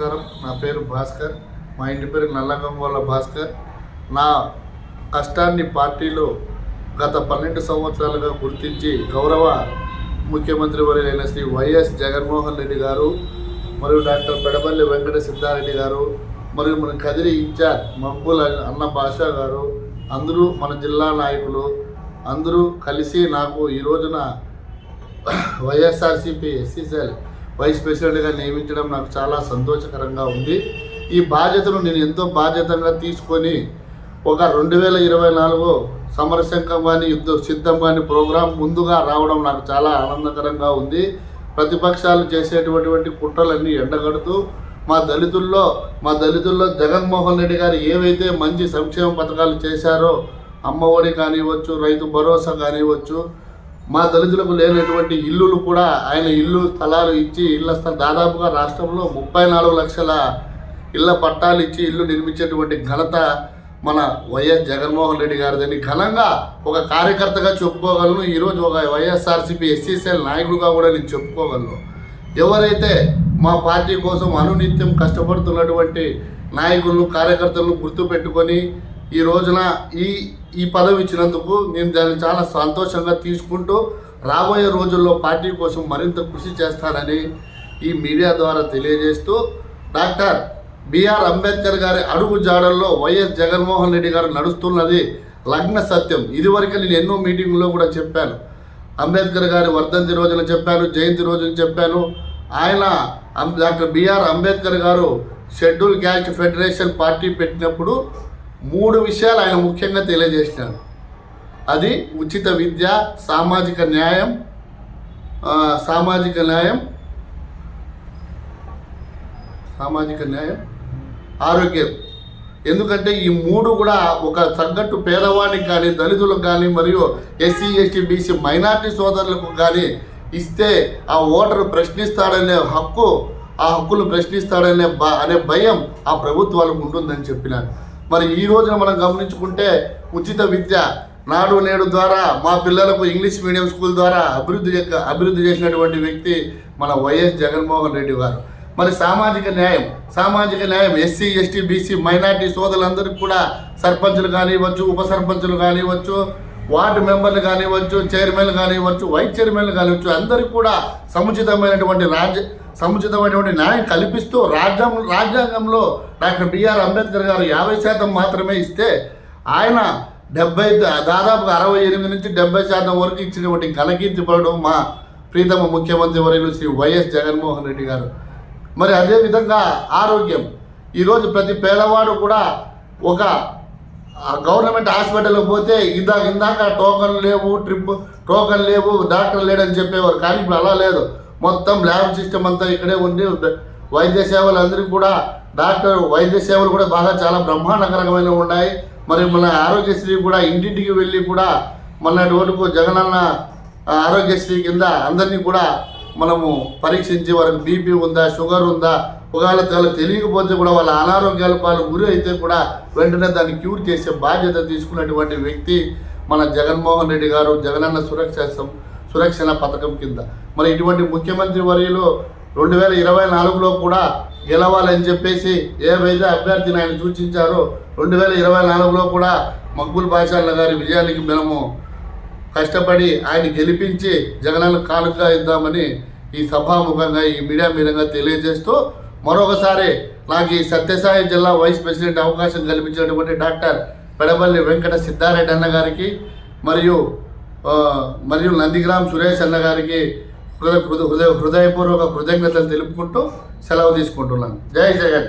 నమస్కారం. నా పేరు భాస్కర్. మా ఇంటి పేరు నల్లగంగోళ భాస్కర్. నా కష్టాన్ని పార్టీలో గత పన్నెండు సంవత్సరాలుగా గుర్తించి గౌరవ ముఖ్యమంత్రి వర్యులైన శ్రీ వైఎస్ జగన్మోహన్ రెడ్డి గారు మరియు డాక్టర్ పెడపల్లి వెంకట సిద్ధారెడ్డి గారు మరియు మన కదిరి ఇన్ఛార్జ్ మక్బుల్ అన్న బాషా గారు అందరూ మన జిల్లా నాయకులు అందరూ కలిసి నాకు ఈ రోజున వైఎస్ఆర్సీపీ ఎస్సీసెల్ వైస్ ప్రెసిడెంట్గా నియమించడం నాకు చాలా సంతోషకరంగా ఉంది. ఈ బాధ్యతను నేను ఎంతో బాధ్యతగా తీసుకొని ఒక రెండు వేల ఇరవై నాలుగు సమరశంఖం కానీ యుద్ధ సిద్ధం కానీ ప్రోగ్రాం ముందుగా రావడం నాకు చాలా ఆనందకరంగా ఉంది. ప్రతిపక్షాలు చేసేటటువంటి కుట్రలన్నీ ఎండగడుతూ మా దళితుల్లో మా దళితుల్లో జగన్మోహన్ రెడ్డి గారు ఏవైతే మంచి సంక్షేమ పథకాలు చేశారో అమ్మఒడి కానివ్వచ్చు రైతు భరోసా కానివ్వచ్చు మా దళితులకు లేనటువంటి ఇల్లులు కూడా ఆయన ఇల్లు స్థలాలు ఇచ్చి ఇళ్ళ స్థలం దాదాపుగా రాష్ట్రంలో ముప్పై నాలుగు లక్షల ఇళ్ళ పట్టాలు ఇచ్చి ఇల్లు నిర్మించేటువంటి ఘనత మన వైఎస్ జగన్మోహన్ రెడ్డి గారిదని ఘనంగా ఒక కార్యకర్తగా చెప్పుకోగలను. ఈరోజు ఒక వైఎస్ఆర్సీపీ ఎస్సీసీఎల్ నాయకుడుగా కూడా నేను చెప్పుకోగలను. ఎవరైతే మా పార్టీ కోసం అనునిత్యం కష్టపడుతున్నటువంటి నాయకులను కార్యకర్తలను గుర్తుపెట్టుకొని ఈ రోజున ఈ ఈ పదవి ఇచ్చినందుకు నేను దాన్ని చాలా సంతోషంగా తీసుకుంటూ రాబోయే రోజుల్లో పార్టీ కోసం మరింత కృషి చేస్తానని ఈ మీడియా ద్వారా తెలియజేస్తూ డాక్టర్ బిఆర్ అంబేద్కర్ గారి అడుగు జాడల్లో వైఎస్ జగన్మోహన్ రెడ్డి గారు నడుస్తున్నది లగ్న సత్యం. ఇదివరకు నేను ఎన్నో మీటింగ్లో కూడా చెప్పాను. అంబేద్కర్ గారి వర్ధంతి రోజున చెప్పాను జయంతి రోజున చెప్పాను. ఆయన డాక్టర్ బిఆర్ అంబేద్కర్ గారు షెడ్యూల్ క్యాస్ట్ ఫెడరేషన్ పార్టీ పెట్టినప్పుడు మూడు విషయాలు ఆయన ముఖ్యంగా తెలియజేసినారు. అది ఉచిత విద్య సామాజిక న్యాయం సామాజిక న్యాయం సామాజిక న్యాయం ఆరోగ్యం. ఎందుకంటే ఈ మూడు కూడా ఒక తగ్గట్టు పేదవాడికి కానీ దళితులకు కానీ మరియు ఎస్సీ ఎస్టీ బీసీ మైనార్టీ సోదరులకు కానీ ఇస్తే ఆ ఓటరు ప్రశ్నిస్తాడనే హక్కు ఆ హక్కులు ప్రశ్నిస్తాడనే అనే భయం ఆ ప్రభుత్వాలకు ఉంటుందని చెప్పినారు. మరి ఈ రోజున మనం గమనించుకుంటే ఉచిత విద్య నాడు నేడు ద్వారా మా పిల్లలకు ఇంగ్లీష్ మీడియం స్కూల్ ద్వారా అభివృద్ధి యొక్క అభివృద్ధి చేసినటువంటి వ్యక్తి మన వైఎస్ జగన్మోహన్ రెడ్డి గారు. మరి సామాజిక న్యాయం సామాజిక న్యాయం ఎస్సీ ఎస్టీ బీసీ మైనార్టీ సోదరులందరికీ కూడా సర్పంచులు కానివ్వచ్చు ఉప సర్పంచులు కానివ్వచ్చు వార్డు మెంబర్లు కానివ్వచ్చు చైర్మన్లు కానివ్వచ్చు వైస్ చైర్మన్లు కానివ్వచ్చు అందరికీ కూడా సముచితమైనటువంటి రాజ్య సముచితమైనటువంటి న్యాయం కల్పిస్తూ రాజ్యం రాజ్యాంగంలో డాక్టర్ బిఆర్ అంబేద్కర్ గారు యాభై శాతం మాత్రమే ఇస్తే ఆయన డెబ్బై దాదాపుగా అరవై ఎనిమిది నుంచి డెబ్బై శాతం వరకు ఇచ్చినటువంటి కలకీర్తిపడడం మా ప్రీతమ ముఖ్యమంత్రి వర్యులు శ్రీ వైఎస్ జగన్మోహన్ రెడ్డి గారు. మరి అదేవిధంగా ఆరోగ్యం. ఈరోజు ప్రతి పేదవాడు కూడా ఒక గవర్నమెంట్ హాస్పిటల్కి పోతే ఇందాక ఇందాక టోకన్ లేవు ట్రిప్ టోకన్ లేవు డాక్టర్ లేడని చెప్పేవారు. కానీ ఇప్పుడు అలా లేదు. మొత్తం ల్యాబ్ సిస్టమ్ అంతా ఇక్కడే ఉండి వైద్య సేవలు అందరికీ కూడా డాక్టర్ వైద్య సేవలు కూడా బాగా చాలా బ్రహ్మాండకరమైన ఉన్నాయి. మరి మన ఆరోగ్యశ్రీ కూడా ఇంటింటికి వెళ్ళి కూడా మన రోడ్డుకు జగనన్న ఆరోగ్యశ్రీ కింద అందరినీ కూడా మనము పరీక్షించి వారికి బీపీ ఉందా షుగర్ ఉందా ఒకవేళ వాళ్ళకి తెలియకపోతే కూడా వాళ్ళ అనారోగ్యాల పాలు గురి అయితే కూడా వెంటనే దాన్ని క్యూర్ చేసే బాధ్యత తీసుకున్నటువంటి వ్యక్తి మన జగన్మోహన్ రెడ్డి గారు జగనన్న సురక్ష సం- సురక్షణ పథకం కింద. మరి ఇటువంటి ముఖ్యమంత్రి వర్యులు రెండు వేల ఇరవై నాలుగులో కూడా గెలవాలని చెప్పేసి ఏవైతే అభ్యర్థిని ఆయన సూచించారో రెండు వేల ఇరవై నాలుగులో కూడా మక్బుల్ బాషాల గారి విజయానికి మనము కష్టపడి ఆయన గెలిపించి జగనన్న కానుక ఇద్దామని ఈ సభాముఖంగా ఈ మీడియా మీరంగా తెలియజేస్తూ మరొకసారి నాకు ఈ సత్యసాయి జిల్లా వైస్ ప్రెసిడెంట్ అవకాశం కల్పించినటువంటి డాక్టర్ పెడబల్లి వెంకట సిద్ధారెడ్డి అన్న గారికి మరియు మరియు నందిగ్రామ్ సురేష్ అన్న గారికి హృదయ హృదయ హృదయపూర్వక కృతజ్ఞతలు తెలుపుకుంటూ సెలవు తీసుకుంటున్నాను. జై జగన్.